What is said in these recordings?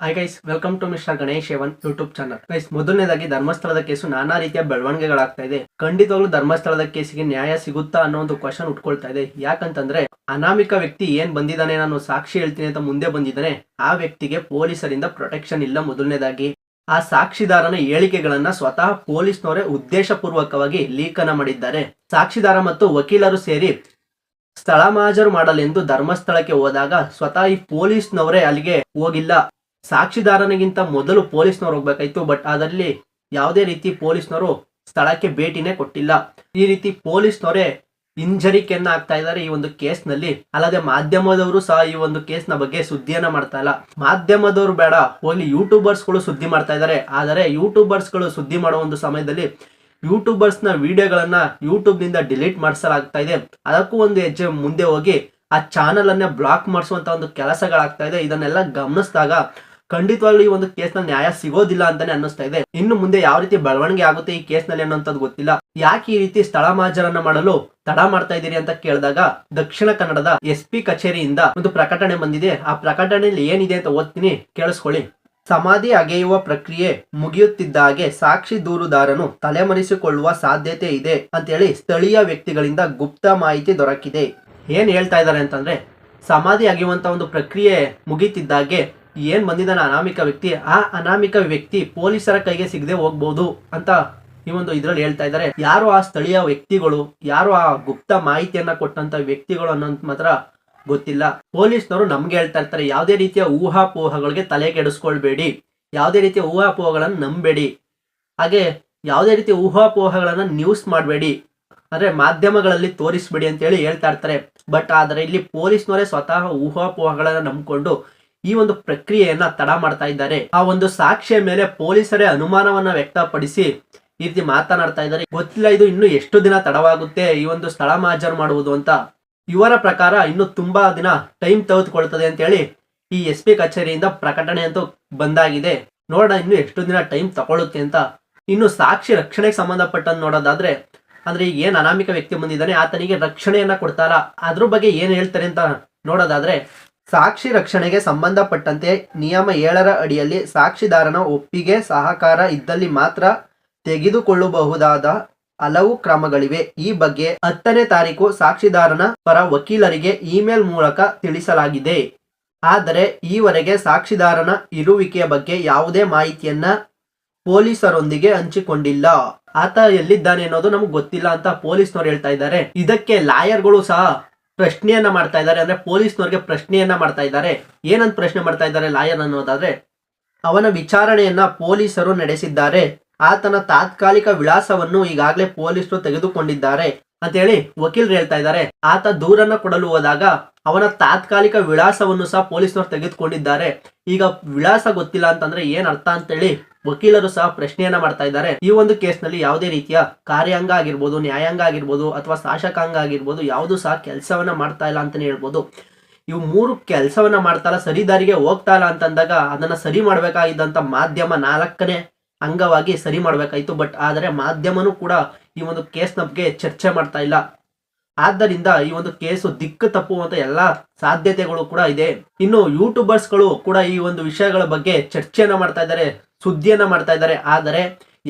Hi guys welcome to mister Ganesh ಎವನ್ YouTube channel guys ಮೊದಲನೇದಾಗಿ ಧರ್ಮಸ್ಥಳದ case ನಾನಾ ರೀತಿಯ ಬೆಳವಣಿಗೆಗಳಾಗ್ತಾ ಇದೆ. ಖಂಡಿತವಾಗ್ಲೂ ಧರ್ಮಸ್ಥಳದ ಕೇಸಿಗೆ ನ್ಯಾಯ ಸಿಗುತ್ತಾ ಅನ್ನೋ ಒಂದು ಕ್ವಶನ್ ಉಟ್ಕೊಳ್ತಾ ಇದೆ. ಯಾಕಂತಂದ್ರೆ, ಅನಾಮಿಕ ವ್ಯಕ್ತಿ ಏನ್ ಬಂದಿದ್ದಾನೆ ನಾನು ಸಾಕ್ಷಿ ಹೇಳ್ತೀನಿ ಅಂತ ಮುಂದೆ ಬಂದಿದ್ದಾನೆ, ಆ ವ್ಯಕ್ತಿಗೆ ಪೊಲೀಸರಿಂದ ಪ್ರೊಟೆಕ್ಷನ್ ಇಲ್ಲ ಮೊದಲನೇದಾಗಿ. ಆ ಸಾಕ್ಷಿದಾರನ ಹೇಳಿಕೆಗಳನ್ನ ಸ್ವತಃ ಪೊಲೀಸ್ನವರೇ ಉದ್ದೇಶಪೂರ್ವಕವಾಗಿ ಲೀಕನ ಮಾಡಿದ್ದಾರೆ. ಸಾಕ್ಷಿದಾರ ಮತ್ತು ವಕೀಲರು ಸೇರಿ ಸ್ಥಳ ಮಾಜರು ಮಾಡಲೆಂದು ಧರ್ಮಸ್ಥಳಕ್ಕೆ ಹೋದಾಗ ಸ್ವತಃ ಈ ಪೊಲೀಸ್ನವರೇ ಅಲ್ಲಿಗೆ ಹೋಗಿಲ್ಲ. ಸಾಕ್ಷಿದಾರನಿಗಿಂತ ಮೊದಲು ಪೊಲೀಸ್ನವ್ರು ಹೋಗ್ಬೇಕಾಯ್ತು, ಬಟ್ ಅದರಲ್ಲಿ ಯಾವುದೇ ರೀತಿ ಪೊಲೀಸ್ನವರು ಸ್ಥಳಕ್ಕೆ ಭೇಟಿನೇ ಕೊಟ್ಟಿಲ್ಲ. ಈ ರೀತಿ ಪೊಲೀಸ್ನವರೇ ಹಿಂಜರಿಕೆಯನ್ನ ಆಗ್ತಾ ಇದ್ದಾರೆ ಈ ಒಂದು ಕೇಸ್ನಲ್ಲಿ. ಅಲ್ಲದೆ ಮಾಧ್ಯಮದವರು ಸಹ ಈ ಒಂದು ಕೇಸ್ನ ಬಗ್ಗೆ ಸುದ್ದಿಯನ್ನ ಮಾಡ್ತಾ ಇಲ್ಲ. ಮಾಧ್ಯಮದವರು ಬೇಡ, ಹೋಗ್ಲಿ ಯೂಟ್ಯೂಬರ್ಸ್ಗಳು ಸುದ್ದಿ ಮಾಡ್ತಾ ಇದ್ದಾರೆ. ಆದರೆ ಯೂಟ್ಯೂಬರ್ಸ್ಗಳು ಸುದ್ದಿ ಮಾಡುವ ಒಂದು ಸಮಯದಲ್ಲಿ ಯೂಟ್ಯೂಬರ್ಸ್ನ ವಿಡಿಯೋಗಳನ್ನ ಯೂಟ್ಯೂಬ್ನಿಂದ ಡಿಲೀಟ್ ಮಾಡಿಸಲಾಗ್ತಾ ಇದೆ. ಅದಕ್ಕೂ ಒಂದು ಹೆಜ್ಜೆ ಮುಂದೆ ಹೋಗಿ ಆ ಚಾನಲ್ ಬ್ಲಾಕ್ ಮಾಡಿಸುವಂತ ಒಂದು ಕೆಲಸಗಳಾಗ್ತಾ ಇದೆ. ಇದನ್ನೆಲ್ಲ ಗಮನಿಸಿದಾಗ ಖಂಡಿತವಾಗ್ಲೂ ಈ ಒಂದು ಕೇಸ್ನಲ್ಲಿ ನ್ಯಾಯ ಸಿಗೋದಿಲ್ಲ ಅಂತಾನೆ ಅನ್ನಿಸ್ತಾ ಇದೆ. ಇನ್ನು ಮುಂದೆ ಯಾವ ರೀತಿ ಬೆಳವಣಿಗೆ ಆಗುತ್ತೆ ಈ ಕೇಸ್ನಲ್ಲಿ ಅನ್ನೋಂಥದ್ದು ಗೊತ್ತಿಲ್ಲ. ಯಾಕೆ ಈ ರೀತಿ ಸ್ಥಳ ಮಾಜರನ್ನ ಮಾಡಲು ತಡ ಮಾಡ್ತಾ ಇದ್ದೀರಿ ಅಂತ ಕೇಳಿದಾಗ ದಕ್ಷಿಣ ಕನ್ನಡದ ಎಸ್ ಪಿ ಕಚೇರಿಯಿಂದ ಒಂದು ಪ್ರಕಟಣೆ ಬಂದಿದೆ. ಆ ಪ್ರಕಟಣೆಯಲ್ಲಿ ಏನಿದೆ ಅಂತ ಓದ್ತೀನಿ, ಕೇಳಿಸ್ಕೊಳ್ಳಿ. ಸಮಾಧಿ ಅಗೆಯುವ ಪ್ರಕ್ರಿಯೆ ಮುಗಿಯುತ್ತಿದ್ದ ಹಾಗೆ ಸಾಕ್ಷಿ ದೂರುದಾರನು ತಲೆಮರೆಸಿಕೊಳ್ಳುವ ಸಾಧ್ಯತೆ ಇದೆ ಅಂತೇಳಿ ಸ್ಥಳೀಯ ವ್ಯಕ್ತಿಗಳಿಂದ ಗುಪ್ತ ಮಾಹಿತಿ ದೊರಕಿದೆ. ಏನ್ ಹೇಳ್ತಾ ಇದ್ದಾರೆ ಅಂತಂದ್ರೆ, ಸಮಾಧಿ ಅಗೆಯುವಂತ ಒಂದು ಪ್ರಕ್ರಿಯೆ ಮುಗಿತಿದ್ದಾಗೆ ಏನ್ ಬಂದಿದ್ದಾನೆ ಅನಾಮಿಕ ವ್ಯಕ್ತಿ, ಆ ಅನಾಮಿಕ ವ್ಯಕ್ತಿ ಪೊಲೀಸರ ಕೈಗೆ ಸಿಗದೆ ಹೋಗ್ಬೋದು ಅಂತ ಈ ಒಂದು ಇದರಲ್ಲಿ ಹೇಳ್ತಾ ಇದ್ದಾರೆ. ಯಾರು ಆ ಸ್ಥಳೀಯ ವ್ಯಕ್ತಿಗಳು, ಯಾರು ಆ ಗುಪ್ತ ಮಾಹಿತಿಯನ್ನ ಕೊಟ್ಟಂತ ವ್ಯಕ್ತಿಗಳು ಅನ್ನೋದು ಮಾತ್ರ ಗೊತ್ತಿಲ್ಲ. ಪೊಲೀಸ್ನವರು ನಮ್ಗೆ ಹೇಳ್ತಾ ಇರ್ತಾರೆ, ಯಾವುದೇ ರೀತಿಯ ಊಹಾಪೋಹಗಳಿಗೆ ತಲೆ ಕೆಡಿಸ್ಕೊಳ್ಬೇಡಿ ಯಾವುದೇ ರೀತಿಯ ಊಹಾಪೋಹಗಳನ್ನು ನಂಬೇಡಿ. ಹಾಗೆ ಯಾವುದೇ ರೀತಿಯ ಊಹಾಪೋಹಗಳನ್ನು ನ್ಯೂಸ್ ಮಾಡಬೇಡಿ. ಅಂದ್ರೆ ಮಾಧ್ಯಮಗಳಲ್ಲಿ ತೋರಿಸ್ಬೇಡಿ ಅಂತ ಹೇಳಿ ಹೇಳ್ತಾ ಇರ್ತಾರೆ. ಬಟ್ ಆದರೆ ಇಲ್ಲಿ ಪೊಲೀಸ್ನವರೇ ಸ್ವತಃ ಊಹಾಪೋಹಗಳನ್ನ ನಂಬಿಕೊಂಡು ಈ ಒಂದು ಪ್ರಕ್ರಿಯೆಯನ್ನ ತಡ ಮಾಡ್ತಾ ಇದ್ದಾರೆ. ಆ ಒಂದು ಸಾಕ್ಷಿಯ ಮೇಲೆ ಪೊಲೀಸರೇ ಅನುಮಾನವನ್ನ ವ್ಯಕ್ತಪಡಿಸಿ ಈ ರೀತಿ ಮಾತನಾಡ್ತಾ ಇದ್ದಾರೆ. ಗೊತ್ತಿಲ್ಲ ಇದು ಇನ್ನು ಎಷ್ಟು ದಿನ ತಡವಾಗುತ್ತೆ, ಈ ಒಂದು ಸ್ಥಳ ಮಾಜರ್ ಮಾಡುವುದು ಅಂತ. ಇವರ ಪ್ರಕಾರ ಇನ್ನು ತುಂಬಾ ದಿನ ಟೈಮ್ ತೆಗೆದುಕೊಳ್ತದೆ ಅಂತ ಹೇಳಿ ಈ ಎಸ್ ಪಿ ಕಚೇರಿಯಿಂದ ಪ್ರಕಟಣೆ ಅಂತೂ ಬಂದಾಗಿದೆ. ನೋಡೋಣ ಇನ್ನು ಎಷ್ಟು ದಿನ ಟೈಮ್ ತಗೊಳ್ಳುತ್ತೆ ಅಂತ. ಇನ್ನು ಸಾಕ್ಷಿ ರಕ್ಷಣೆಗೆ ಸಂಬಂಧಪಟ್ಟಂತ ನೋಡೋದಾದ್ರೆ, ಅಂದ್ರೆ ಈಗ ಏನ್ ಅನಾಮಿಕ ವ್ಯಕ್ತಿ ಬಂದಿದ್ದಾನೆ, ಆತನಿಗೆ ರಕ್ಷಣೆಯನ್ನ ಕೊಡ್ತಾರ, ಅದ್ರ ಬಗ್ಗೆ ಏನ್ ಹೇಳ್ತಾರೆ ಅಂತ ನೋಡೋದಾದ್ರೆ ಸಾಕ್ಷಿ ರಕ್ಷಣೆಗೆ ಸಂಬಂಧಪಟ್ಟಂತೆ ನಿಯಮ ಏಳರ ಅಡಿಯಲ್ಲಿ ಸಾಕ್ಷಿದಾರನ ಒಪ್ಪಿಗೆ ಸಹಕಾರ ಇದ್ದಲ್ಲಿ ಮಾತ್ರ ತೆಗೆದುಕೊಳ್ಳಬಹುದಾದ ಹಲವು ಕ್ರಮಗಳಿವೆ. ಈ ಬಗ್ಗೆ ಹತ್ತನೇ ತಾರೀಕು ಸಾಕ್ಷಿದಾರನ ಪರ ವಕೀಲರಿಗೆ ಇಮೇಲ್ ಮೂಲಕ ತಿಳಿಸಲಾಗಿದೆ. ಆದರೆ ಈವರೆಗೆ ಸಾಕ್ಷಿದಾರನ ಇರುವಿಕೆಯ ಬಗ್ಗೆ ಯಾವುದೇ ಮಾಹಿತಿಯನ್ನ ಪೊಲೀಸರೊಂದಿಗೆ ಹಂಚಿಕೊಂಡಿಲ್ಲ. ಆತ ಎಲ್ಲಿದ್ದಾನೆ ಅನ್ನೋದು ನಮ್ಗೆ ಗೊತ್ತಿಲ್ಲ ಅಂತ ಪೊಲೀಸ್ನವ್ರು ಹೇಳ್ತಾ ಇದ್ದಾರೆ. ಇದಕ್ಕೆ ಲಾಯರ್ಗಳು ಸಹ ಪ್ರಶ್ನೆಯನ್ನ ಮಾಡ್ತಾ ಇದ್ದಾರೆ. ಅಂದ್ರೆ ಪೊಲೀಸ್ನವ್ರಿಗೆ ಪ್ರಶ್ನೆಯನ್ನ ಮಾಡ್ತಾ ಇದ್ದಾರೆ. ಏನಂತ ಪ್ರಶ್ನೆ ಮಾಡ್ತಾ ಇದ್ದಾರೆ ಲಾಯರ್ ಅನ್ನೋದಾದ್ರೆ, ಅವನ ವಿಚಾರಣೆಯನ್ನ ಪೊಲೀಸರು ನಡೆಸಿದ್ದಾರೆ. ಆತನ ತಾತ್ಕಾಲಿಕ ವಿಳಾಸವನ್ನು ಈಗಾಗಲೇ ಪೊಲೀಸರು ತೆಗೆದುಕೊಂಡಿದ್ದಾರೆ ಅಂತ ಹೇಳಿ ವಕೀಲರು ಹೇಳ್ತಾ ಇದ್ದಾರೆ. ಆತ ದೂರನ್ನ ಕೊಡಲು ಹೋದಾಗ ಅವನ ತಾತ್ಕಾಲಿಕ ವಿಳಾಸವನ್ನು ಸಹ ಪೊಲೀಸ್ನವ್ರು ತೆಗೆದುಕೊಂಡಿದ್ದಾರೆ. ಈಗ ವಿಳಾಸ ಗೊತ್ತಿಲ್ಲ ಅಂತಂದ್ರೆ ಏನ್ ಅರ್ಥ ಅಂತೇಳಿ ವಕೀಲರು ಸಹ ಪ್ರಶ್ನೆಯನ್ನ ಮಾಡ್ತಾ ಇದ್ದಾರೆ. ಈ ಒಂದು ಕೇಸ್ನಲ್ಲಿ ಯಾವುದೇ ರೀತಿಯ ಕಾರ್ಯಾಂಗ ಆಗಿರ್ಬೋದು, ನ್ಯಾಯಾಂಗ ಆಗಿರ್ಬೋದು ಅಥವಾ ಶಾಸಕಾಂಗ ಆಗಿರ್ಬೋದು ಯಾವುದು ಸಹ ಕೆಲಸವನ್ನ ಮಾಡ್ತಾ ಇಲ್ಲ ಅಂತಾನೆ ಹೇಳ್ಬೋದು. ಇವು ಮೂರು ಕೆಲಸವನ್ನ ಮಾಡ್ತಾ ಇಲ್ಲ ಸರಿದಾರಿಗೆ ಹೋಗ್ತಾ ಇಲ್ಲ ಅಂತಂದಾಗ ಅದನ್ನ ಸರಿ ಮಾಡ್ಬೇಕಾಗಿದ್ದಂತ ಮಾಧ್ಯಮ ನಾಲ್ಕನೇ ಅಂಗವಾಗಿ ಸರಿ ಮಾಡಬೇಕಾಯಿತು. ಬಟ್ ಆದರೆ ಮಾಧ್ಯಮನು ಕೂಡ ಈ ಒಂದು ಕೇಸ್ ಬಗ್ಗೆ ಚರ್ಚೆ ಮಾಡ್ತಾ ಇಲ್ಲ. ಆದ್ದರಿಂದ ಈ ಒಂದು ಕೇಸು ದಿಕ್ಕು ತಪ್ಪುವಂತ ಎಲ್ಲಾ ಸಾಧ್ಯತೆಗಳು ಕೂಡ ಇದೆ. ಇನ್ನು ಯೂಟ್ಯೂಬರ್ಸ್ಗಳು ಕೂಡ ಈ ಒಂದು ವಿಷಯಗಳ ಬಗ್ಗೆ ಚರ್ಚೆಯನ್ನ ಮಾಡ್ತಾ ಇದ್ದಾರೆ. ಸುದ್ದಿಯನ್ನ ಮಾಡ್ತಾ ಇದ್ದಾರೆ. ಆದರೆ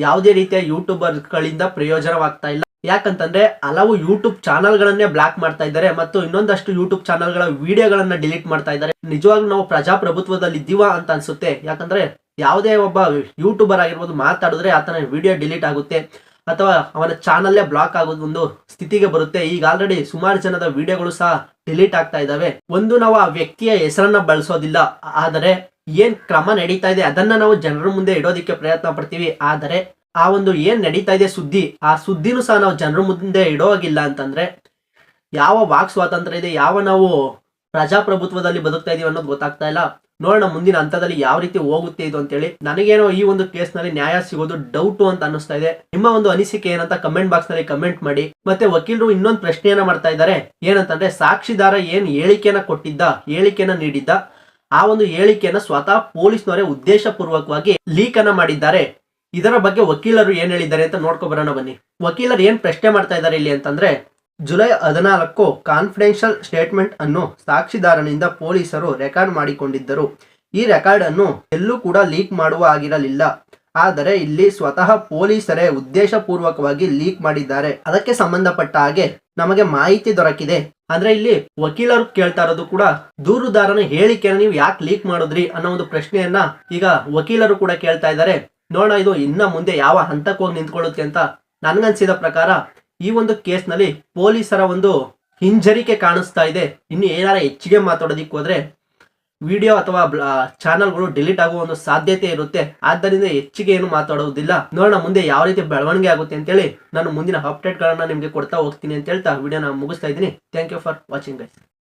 ಯಾವುದೇ ರೀತಿಯ ಯೂಟ್ಯೂಬರ್ಗಳಿಂದ ಪ್ರಯೋಜನವಾಗ್ತಾ ಇಲ್ಲ. ಯಾಕಂತಂದ್ರೆ ಹಲವು ಯೂಟ್ಯೂಬ್ ಚಾನಲ್ಗಳನ್ನೇ ಬ್ಲಾಕ್ ಮಾಡ್ತಾ ಇದ್ದಾರೆ ಮತ್ತು ಇನ್ನೊಂದಷ್ಟು ಯೂಟ್ಯೂಬ್ ಚಾನಲ್ಗಳ ವಿಡಿಯೋಗಳನ್ನ ಡಿಲೀಟ್ ಮಾಡ್ತಾ ಇದ್ದಾರೆ. ನಿಜವಾಗ್ಲೂ ನಾವು ಪ್ರಜಾಪ್ರಭುತ್ವದಲ್ಲಿ ಇದ್ದೀವಾ ಅಂತ ಅನ್ಸುತ್ತೆ. ಯಾಕಂದ್ರೆ ಯಾವುದೇ ಒಬ್ಬ ಯೂಟ್ಯೂಬರ್ ಆಗಿರ್ಬೋದು ಮಾತಾಡಿದ್ರೆ ಆತನ ವಿಡಿಯೋ ಡಿಲೀಟ್ ಆಗುತ್ತೆ ಅಥವಾ ಅವನ ಚಾನಲ್ಲೇ ಬ್ಲಾಕ್ ಆಗೋದು ಒಂದು ಸ್ಥಿತಿಗೆ ಬರುತ್ತೆ. ಈಗ ಆಲ್ರೆಡಿ ಸುಮಾರು ಜನದ ವಿಡಿಯೋಗಳು ಸಹ ಡಿಲೀಟ್ ಆಗ್ತಾ ಇದಾವೆ ಒಂದು ನಾವು ಆ ವ್ಯಕ್ತಿಯ ಹೆಸರನ್ನ ಬಳಸೋದಿಲ್ಲ. ಆದರೆ ಏನ್ ಕ್ರಮ ನಡೀತಾ ಇದೆ ಅದನ್ನ ನಾವು ಜನರ ಮುಂದೆ ಇಡೋದಿಕ್ಕೆ ಪ್ರಯತ್ನ ಪಡ್ತೀವಿ. ಆದರೆ ಆ ಒಂದು ಏನ್ ನಡೀತಾ ಇದೆ ಸುದ್ದಿ, ಆ ಸುದ್ದಿನೂ ಸಹ ನಾವು ಜನರ ಮುಂದೆ ಇಡೋ ಆಗಿಲ್ಲ ಅಂತಂದ್ರೆ ಯಾವ ವಾಕ್ ಸ್ವಾತಂತ್ರ್ಯ ಇದೆ, ಯಾವ ನಾವು ಪ್ರಜಾಪ್ರಭುತ್ವದಲ್ಲಿ ಬದುಕ್ತಾ ಇದೀವಿ ಅನ್ನೋದು ಗೊತ್ತಾಗ್ತಾ ಇಲ್ಲ. ನೋಡೋಣ ಮುಂದಿನ ಹಂತದಲ್ಲಿ ಯಾವ ರೀತಿ ಹೋಗುತ್ತೆ ಇದು ಅಂತೇಳಿ. ನನಗೇನೋ ಈ ಒಂದು ಕೇಸ್ನಲ್ಲಿ ನ್ಯಾಯ ಸಿಗೋದು ಡೌಟು ಅಂತ ಅನಿಸ್ತಾ ಇದೆ. ನಿಮ್ಮ ಒಂದು ಅನಿಸಿಕೆ ಏನಂತ ಕಮೆಂಟ್ ಬಾಕ್ಸ್ನಲ್ಲಿ ಕಮೆಂಟ್ ಮಾಡಿ. ಮತ್ತೆ ವಕೀಲರು ಇನ್ನೊಂದು ಪ್ರಶ್ನೆಯನ್ನ ಮಾಡ್ತಾ ಇದ್ದಾರೆ. ಏನಂತಂದ್ರೆ ಸಾಕ್ಷಿದಾರ ಏನ್ ಹೇಳಿಕೆಯನ್ನ ಕೊಟ್ಟಿದ್ದ ಹೇಳಿಕೆಯನ್ನ ನೀಡಿದ್ದ ಆ ಒಂದು ಹೇಳಿಕೆಯನ್ನು ಸ್ವತಃ ಪೊಲೀಸ್ನವರೇ ಉದ್ದೇಶಪೂರ್ವಕವಾಗಿ ಲೀಕ್ ಅನ್ನ ಮಾಡಿದ್ದಾರೆ. ಇದರ ಬಗ್ಗೆ ವಕೀಲರು ಏನ್ ಹೇಳಿದ್ದಾರೆ ಅಂತ ನೋಡ್ಕೊ ಬರೋಣ ಬನ್ನಿ. ವಕೀಲರು ಏನ್ ಪ್ರಶ್ನೆ ಮಾಡ್ತಾ ಇದ್ದಾರೆ ಇಲ್ಲಿ ಅಂತಂದ್ರೆ, ಜುಲೈ ಹದಿನಾಲ್ಕು ಕಾನ್ಫಿಡೆನ್ಷಿಯಲ್ ಸ್ಟೇಟ್ಮೆಂಟ್ ಅನ್ನು ಸಾಕ್ಷಿದಾರನಿಂದ ಪೊಲೀಸರು ರೆಕಾರ್ಡ್ ಮಾಡಿಕೊಂಡಿದ್ದರು. ಈ ರೆಕಾರ್ಡ್ ಅನ್ನು ಎಲ್ಲೂ ಕೂಡ ಲೀಕ್ ಮಾಡುವ ಆಗಿರಲಿಲ್ಲ ಆದರೆ ಇಲ್ಲಿ ಸ್ವತಃ ಪೊಲೀಸರೇ ಉದ್ದೇಶಪೂರ್ವಕವಾಗಿ ಲೀಕ್ ಮಾಡಿದ್ದಾರೆ. ಅದಕ್ಕೆ ಸಂಬಂಧಪಟ್ಟ ಹಾಗೆ ನಮಗೆ ಮಾಹಿತಿ ದೊರಕಿದೆ. ಅಂದ್ರೆ ಇಲ್ಲಿ ವಕೀಲರು ಕೇಳ್ತಾ ಇರೋದು ಕೂಡ ದೂರುದಾರನ ಹೇಳಿಕೆಯನ್ನು ನೀವು ಯಾಕೆ ಲೀಕ್ ಮಾಡಿದ್ರಿ ಅನ್ನೋ ಒಂದು ಪ್ರಶ್ನೆಯನ್ನ ಈಗ ವಕೀಲರು ಕೂಡ ಕೇಳ್ತಾ ಇದ್ದಾರೆ. ನೋಡೋಣ ಇದು ಇನ್ನ ಮುಂದೆ ಯಾವ ಹಂತಕ್ಕೆ ಹೋಗಿ ನಿಂತ್ಕೊಳ್ಳುತ್ತೆ ಅಂತ ನನ್ಗನ್ಸಿದ ಪ್ರಕಾರ ಈ ಒಂದು ಕೇಸ್ನಲ್ಲಿ ಪೊಲೀಸರ ಒಂದು ಹಿಂಜರಿಕೆ ಕಾಣಿಸ್ತಾ ಇದೆ. ಇನ್ನು ಏನಾರ ಹೆಚ್ಚಿಗೆ ಮಾತಾಡೋದಿಕ್ ಹೋದ್ರೆ ವಿಡಿಯೋ ಅಥವಾ ಚಾನಲ್ಗಳು ಡಿಲೀಟ್ ಆಗುವ ಒಂದು ಸಾಧ್ಯತೆ ಇರುತ್ತೆ. ಆದ್ದರಿಂದ ಹೆಚ್ಚಿಗೆ ಏನು ಮಾತಾಡುವುದಿಲ್ಲ ನೋಡೋಣ ಮುಂದೆ ಯಾವ ರೀತಿ ಬೆಳವಣಿಗೆ ಆಗುತ್ತೆ ಅಂತೇಳಿ ನಾನು ಮುಂದಿನ ಅಪ್ಡೇಟ್ಗಳನ್ನ ನಿಮಗೆ ಕೊಡ್ತಾ ಹೋಗ್ತೀನಿ ಅಂತ ಹೇಳ್ತಾ ವಿಡಿಯೋನ ಮುಗಿಸ್ತಾ ಇದ್ದೀನಿ. Thank you for watching guys